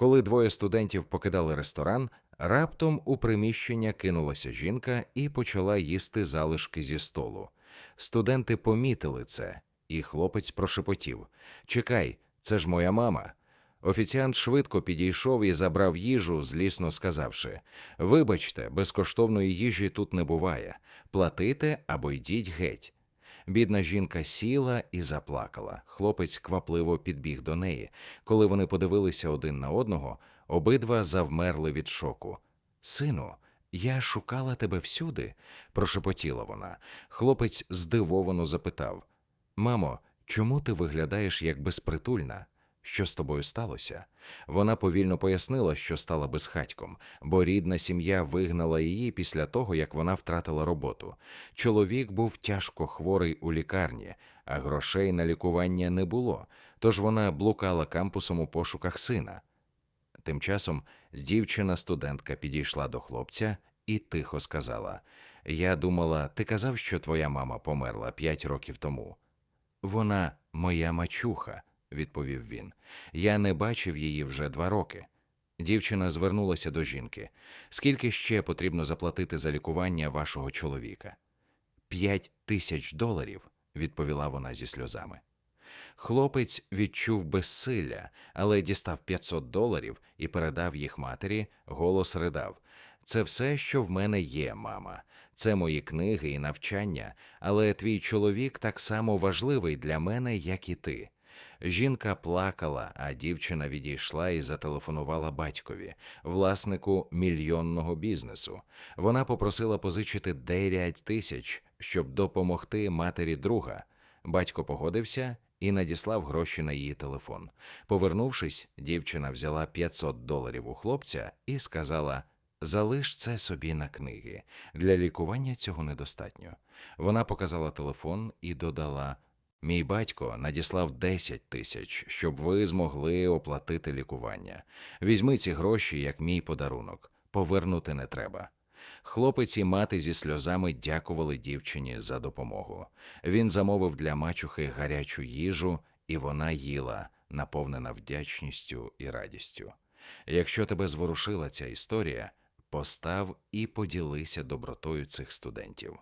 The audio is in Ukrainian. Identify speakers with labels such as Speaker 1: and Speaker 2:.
Speaker 1: Коли двоє студентів покидали ресторан, раптом у приміщення кинулася жінка і почала їсти залишки зі столу. Студенти помітили це, і хлопець прошепотів: Чекай, це ж моя мама. Офіціант швидко підійшов і забрав їжу, злісно сказавши: Вибачте, безкоштовної їжі тут не буває. Платите або йдіть геть. Бідна жінка сіла і заплакала. Хлопець квапливо підбіг до неї. Коли вони подивилися один на одного, обидва завмерли від шоку. Сину, я шукала тебе всюди, прошепотіла вона. Хлопець здивовано запитав: Мамо, чому ти виглядаєш як безпритульна? Що з тобою сталося? Вона повільно пояснила, що стала безхатьком, бо рідна сім'я вигнала її після того, як вона втратила роботу. Чоловік був тяжко хворий у лікарні, а грошей на лікування не було, тож вона блукала кампусом у пошуках сина. Тим часом дівчина-студентка підійшла до хлопця і тихо сказала: Я думала, ти казав, що твоя мама померла п'ять років тому. Вона моя мачуха, відповів він. Я не бачив її вже два роки. Дівчина звернулася до жінки. Скільки ще потрібно заплатити за лікування вашого чоловіка? П'ять тисяч доларів, відповіла вона зі сльозами. Хлопець відчув безсилля, але дістав 500 доларів і передав їх матері, голос ридав. Це все, що в мене є, мама. Це мої книги і навчання, але твій чоловік так само важливий для мене, як і ти. Жінка плакала, а дівчина відійшла і зателефонувала батькові, власнику мільйонного бізнесу. Вона попросила позичити 9 тисяч, щоб допомогти матері друга. Батько погодився і надіслав гроші на її телефон. Повернувшись, дівчина взяла 500 доларів у хлопця і сказала: Залиш це собі на книги. Для лікування цього недостатньо. Вона показала телефон і додала: Мій батько надіслав 10 тисяч, щоб ви змогли оплатити лікування. Візьми ці гроші як мій подарунок. Повернути не треба. Хлопець і мати зі сльозами дякували дівчині за допомогу. Він замовив для мачухи гарячу їжу, і вона їла, наповнена вдячністю і радістю. Якщо тебе зворушила ця історія, постав і поділися добротою цих студентів.